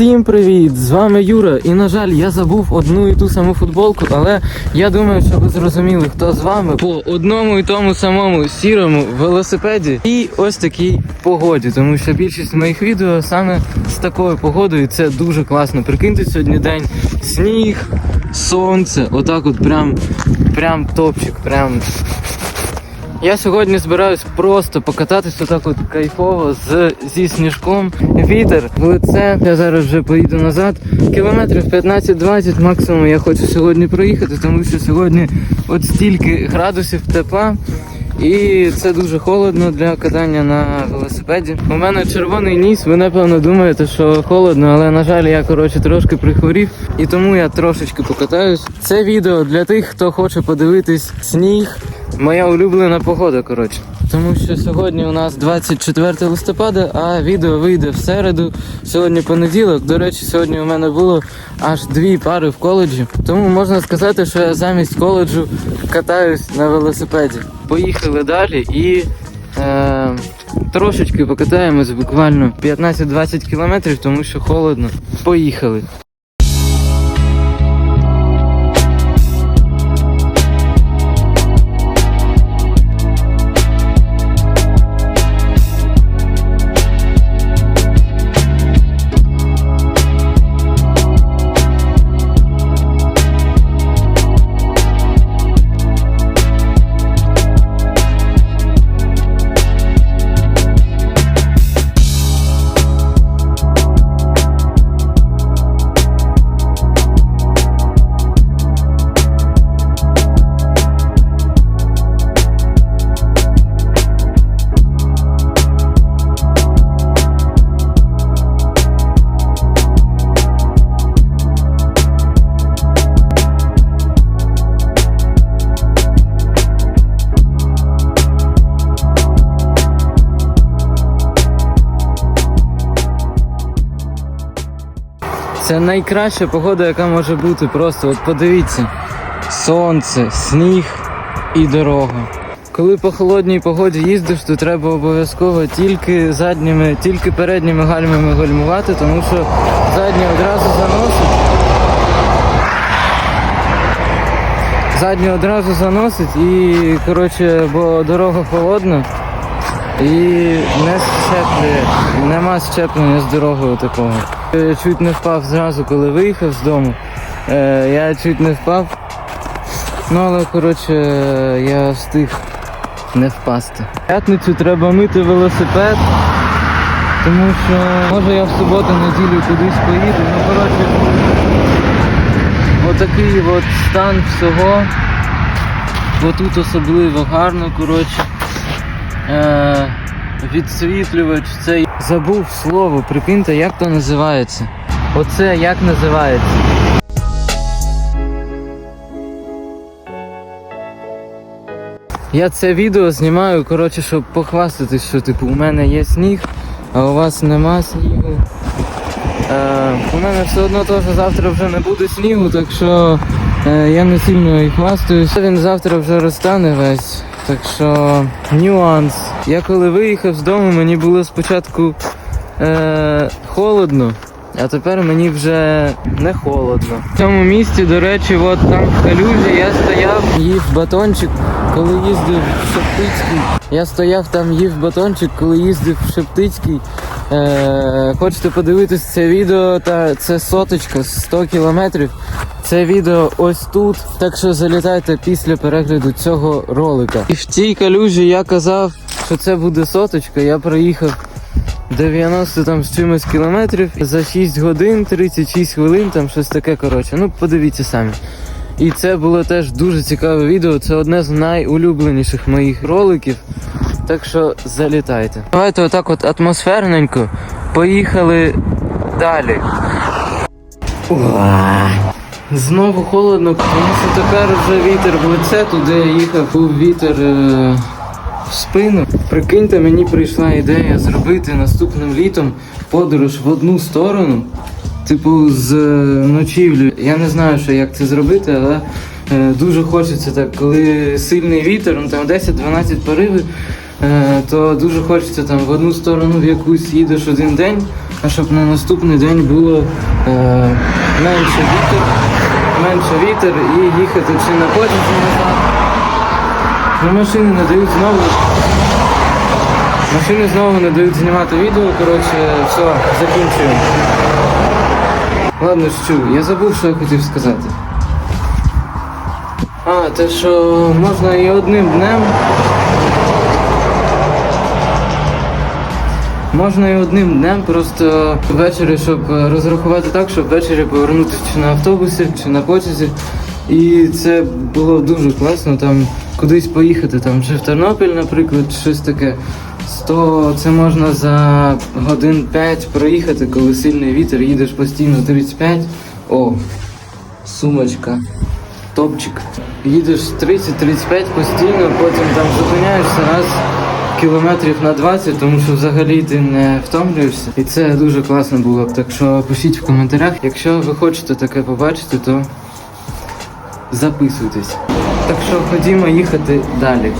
Всім привіт! З вами Юра. І на жаль, я забув одну і ту саму футболку, але я думаю, що ви зрозуміли, хто з вами по одному і тому самому сірому велосипеді і ось такій погоді. Тому що більшість моїх відео саме з такою погодою. Це дуже класно. Прикиньте сьогодні день сніг, сонце. Отак, от прям, прям топчик. Прям я сьогодні збираюсь просто покататись отак от кайфово з, зі сніжком. Вітер в лице. Я зараз вже поїду назад. Кілометрів 15-20 максимум я хочу сьогодні проїхати, тому що сьогодні от стільки градусів тепла. І це дуже холодно для катання на велосипеді. У мене червоний ніс. Ви напевно думаєте, що холодно, але на жаль, я коротше трошки прихворів, і тому я трошечки покатаюсь. Це відео для тих, хто хоче подивитись сніг. Моя улюблена погода, коротше. Тому що сьогодні у нас 24 листопада, а відео вийде в середу. Сьогодні понеділок. До речі, сьогодні у мене було аж дві пари в коледжі. Тому можна сказати, що я замість коледжу катаюсь на велосипеді. Поїхали далі і е, трошечки покатаємось буквально 15-20 кілометрів, тому що холодно. Поїхали. Це найкраща погода, яка може бути. Просто от подивіться: сонце, сніг і дорога. Коли по холодній погоді їздиш, то треба обов'язково тільки задніми, тільки передніми гальмами гальмувати, тому що задні одразу заносить. Задні одразу заносить і, коротше, бо дорога холодна і не щеплює, нема щеплення з дорогою такого. Я чуть не впав зразу, коли виїхав з дому. Е, я чуть не впав. Ну але коротше я встиг не впасти. П'ятницю треба мити велосипед, тому що може я в суботу-неділю кудись поїду. Ну коротше, отакий от стан всього. Бо тут особливо гарно, коротше. Е, відсвітлювач цей. Забув слово, прикиньте, як то називається. Оце як називається. Я це відео знімаю, коротше, щоб похвастатись, що типу у мене є сніг, а у вас нема снігу. Е, у мене все одно теж завтра вже не буде снігу, так що е, я не сильно і хвастаюсь. Він завтра вже розтане весь. Так що нюанс. Я коли виїхав з дому, мені було спочатку е, холодно, а тепер мені вже не холодно. В цьому місці, до речі, от там в калюжі я стояв, їв батончик, коли їздив в Шептицький. Я стояв там, їв батончик, коли їздив в Шептицький. Е, хочете подивитись це відео, та це соточка з 100 кілометрів. Це відео ось тут. Так що залітайте після перегляду цього ролика. І в цій калюжі я казав, що це буде соточка. Я проїхав 90 там з чимось кілометрів за 6 годин, 36 хвилин, там щось таке коротше. Ну, подивіться самі. І це було теж дуже цікаве відео. Це одне з найулюбленіших моїх роликів. Так що залітайте. Давайте отак от атмосферненько. Поїхали далі. Знову холодно, тому що тепер вже вітер в лице, туди я їхав, був вітер е, в спину. Прикиньте, мені прийшла ідея зробити наступним літом подорож в одну сторону, типу з е, ночівлю. Я не знаю, що як це зробити, але е, дуже хочеться так, коли сильний вітер, ну там 10-12 поривів, е, то дуже хочеться там в одну сторону в якусь їдеш один день, а щоб на наступний день було е, менше вітер, менше вітер і їхати чи на потязі назад. Ну, машини не дають знову. Машини знову не дають знімати відео, коротше, все, закінчуємо. Ладно, що, я забув, що я хотів сказати. А, те, що можна і одним днем. Можна і одним днем, просто ввечері, щоб розрахувати так, щоб ввечері повернутися чи на автобусі, чи на потязі. І це було дуже класно, там кудись поїхати, там чи в Тернопіль, наприклад, чи щось таке. То це можна за годин 5 проїхати, коли сильний вітер, їдеш постійно 35. О, сумочка, топчик. Їдеш 30-35 постійно, потім там зупиняєшся раз кілометрів на 20, тому що взагалі ти не втомлюєшся. І це дуже класно було б. Так що пишіть в коментарях, якщо ви хочете таке побачити, то записуйтесь. Так що ходімо їхати далі.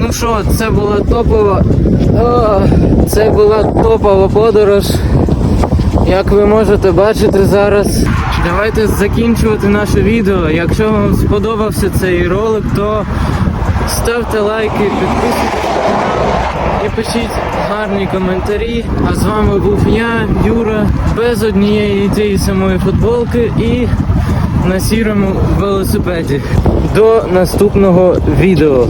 Ну що, це була топова. Це була топова подорож. Як ви можете бачити зараз. Давайте закінчувати наше відео. Якщо вам сподобався цей ролик, то ставте лайки, підписуйтесь і пишіть гарні коментарі. А з вами був я, Юра, без однієї тієї самої футболки і на сірому велосипеді. До наступного відео.